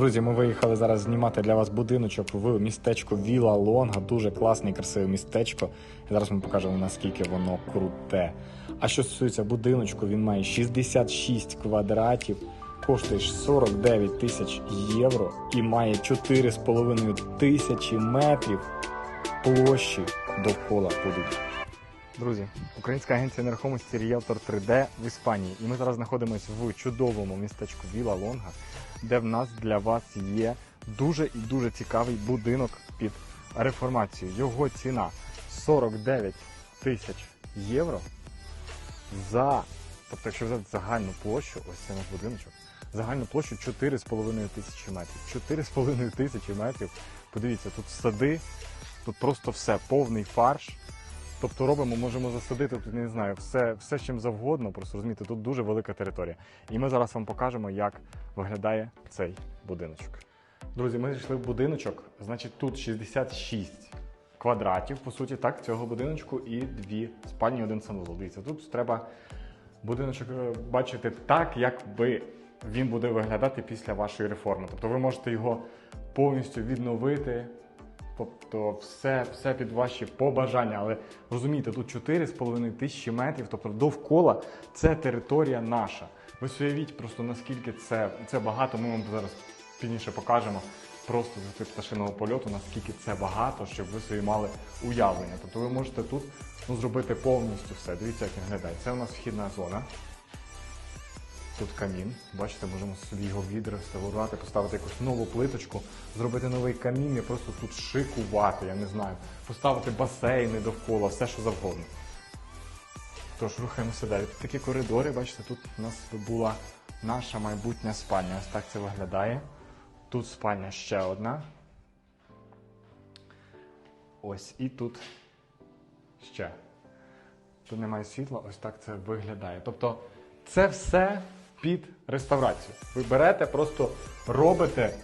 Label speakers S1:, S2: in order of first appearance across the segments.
S1: Друзі, ми виїхали зараз знімати для вас будиночок в містечко Віла Лонга. Дуже класне і красиве містечко. І зараз ми покажемо наскільки воно круте. А що стосується будиночку, він має 66 квадратів, коштує 49 тисяч євро і має 4,5 тисячі метрів площі довкола будинку. Друзі, українська агенція нерухомості Realtor 3D в Іспанії. І ми зараз знаходимося в чудовому містечку Віла Лонга, де в нас для вас є дуже і дуже цікавий будинок під реформацію. Його ціна 49 тисяч євро за, тобто, якщо взяти загальну площу, ось це наш будиночок, загальну площу 4,5 тисячі метрів. 4,5 тисячі метрів. Подивіться, тут сади, тут просто все, повний фарш. Тобто робимо, можемо засадити тут, не знаю, все, все чим завгодно. Просто розумієте, тут дуже велика територія. І ми зараз вам покажемо, як виглядає цей будиночок. Друзі, ми зайшли в будиночок. Значить, тут 66 квадратів, по суті, так, цього будиночку, і дві спальні, один санвузол. Дивіться, тут треба будиночок е, бачити так, як би він буде виглядати після вашої реформи. Тобто ви можете його повністю відновити. Тобто все, все під ваші побажання. Але розумієте, тут 4,5 тисячі метрів, тобто довкола це територія наша. Ви уявіть просто наскільки це, це багато. Ми вам зараз пізніше покажемо просто з пташиного польоту, наскільки це багато, щоб ви собі мали уявлення. Тобто ви можете тут ну, зробити повністю все. Дивіться, як виглядає. Це у нас вхідна зона. Тут камін. Бачите, можемо собі його відреставрувати, поставити якусь нову плиточку, зробити новий камін і просто тут шикувати, я не знаю, поставити басейни довкола, все що завгодно. Тож, рухаємося далі. Тут такі коридори, бачите, тут у нас була наша майбутня спальня. Ось так це виглядає. Тут спальня ще одна. Ось і тут ще. Тут немає світла, ось так це виглядає. Тобто це все під реставрацію. Ви берете, просто робите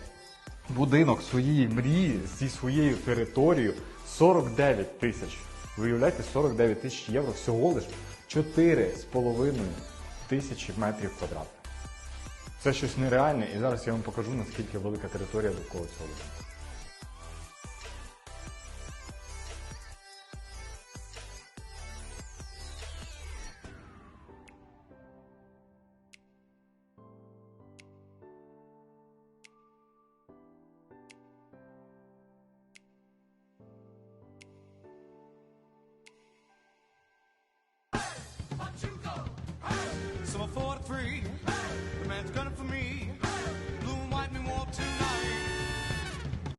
S1: будинок своєї мрії зі своєю територією 49 тисяч. Ви уявляєте, 49 тисяч євро всього лиш 4,5 тисячі метрів квадратних. Це щось нереальне, і зараз я вам покажу, наскільки велика територія довкола цього будинку.
S2: So I'm 43, the man's gunning for me.